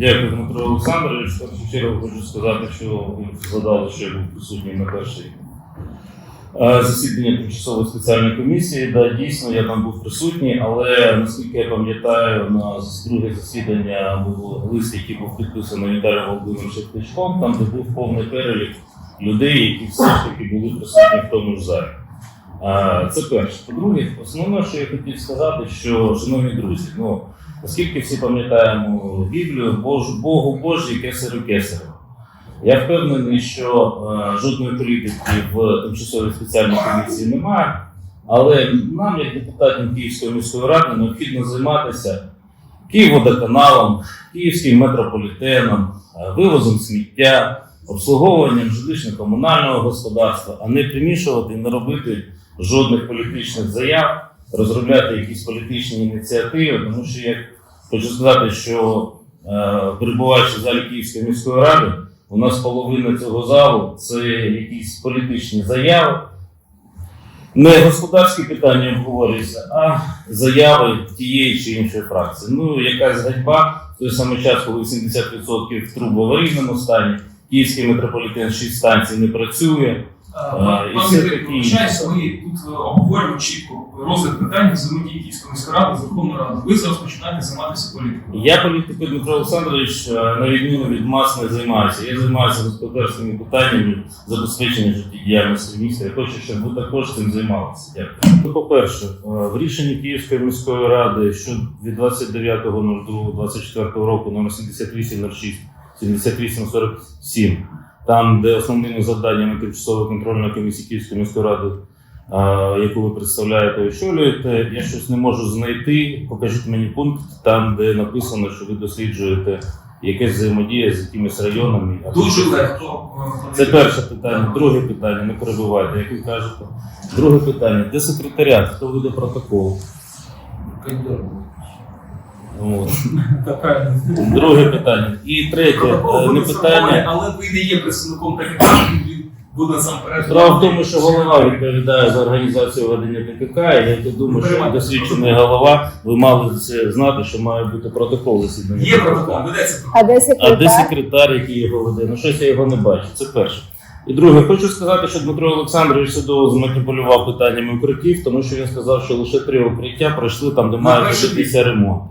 Дякую, Дмитро Олександрович. В першу чергу хочу сказати, що ви згадали, що я був присутній на першій е, засіданні тимчасової спеціальної комісії. Да, дійсно, я там був присутній, але наскільки я пам'ятаю, на друге засідання був лист, який був підписаний Віталієм Володимировичем Кличком, там де був повний перелік людей, які все ж таки були присутні в тому ж залі. Е, Це перше. По-друге, основне, що я хотів сказати, що, шановні друзі, ну, Оскільки всі пам'ятаємо Біблію, Бож, Богу Божій, кесарю кесарю. Я впевнений, що е, жодної політики в тимчасовій спеціальній комісії немає, але нам, як депутатам Київської міської ради, необхідно займатися Київводоканалом, Київським метрополітеном, е, вивозом сміття, обслуговуванням жилищно-комунального господарства, а не примішувати і не робити жодних політичних заяв розробляти якісь політичні ініціативи, тому що я хочу сказати, що е, перебуваючи в залі Київської міської ради, у нас половина цього залу це якісь політичні заяви. Не господарські питання обговорюються, а заяви тієї чи іншої фракції. Ну, якась ганьба в той самий час, коли 70% труб в аварійному стані, Київський метрополітен 6 станцій не працює. Пане і все таке ми тут е, обговорюємо чітко розгляд питань взаємодії Київської міської ради Радою. Ви зараз починаєте займатися політикою. Я політикою Дмитро Олександрович, е, на відміну від мас, не займаюся. Я займаюся господарськими питаннями забезпечення життєдіяльності міста. Я хочу, щоб ви також цим займалися. Дякую. Ну, По-перше, е, в рішенні Київської міської ради, що від 29.02.24 року номер 7806 7847, там, де основними завданнями тимчасової контрольної комісії Київської міської ради яку ви представляєте очолюєте. Я щось не можу знайти. Покажіть мені пункт там, де написано, що ви досліджуєте якась взаємодія з якимись районами. Дуже легко. е, Це перше питання. Друге питання, не перебувайте, як ви кажете. Друге питання: де секретаріат? Хто веде протокол? От. Друге питання. І третє е, не питання. Але ви не є представником він буде насамперед. Справа в тому, що голова відповідає за організацію ведення ТКК, і я думаю, що досвідчений голова, ви мали це знати, що має бути протокол засідання. Є протокол, ведеться А протокол. де А де секретар? який його веде? Ну щось я його не бачу. Це перше. І друге, хочу сказати, що Дмитро Олександрович судово зманіпулював питаннями укриттів, тому що він сказав, що лише три укриття пройшли там, де перший робитися ремонт.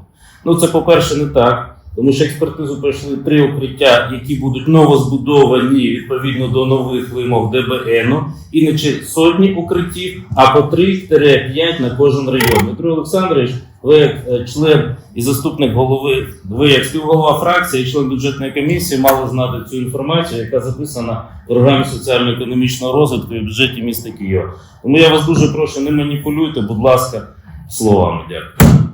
Ну це, по-перше, не так. Тому що експертизу пройшли три укриття, які будуть новозбудовані відповідно до нових вимог ДБН, і не чи сотні укриттів, а по 3-5 на кожен район. Дмитро Олександрович, ви як е, член і заступник голови, ви як співголова фракції і член бюджетної комісії мали знати цю інформацію, яка записана в програмі соціально-економічного розвитку і бюджеті міста Києва. Тому я вас дуже прошу, не маніпулюйте, будь ласка, словами. Дякую.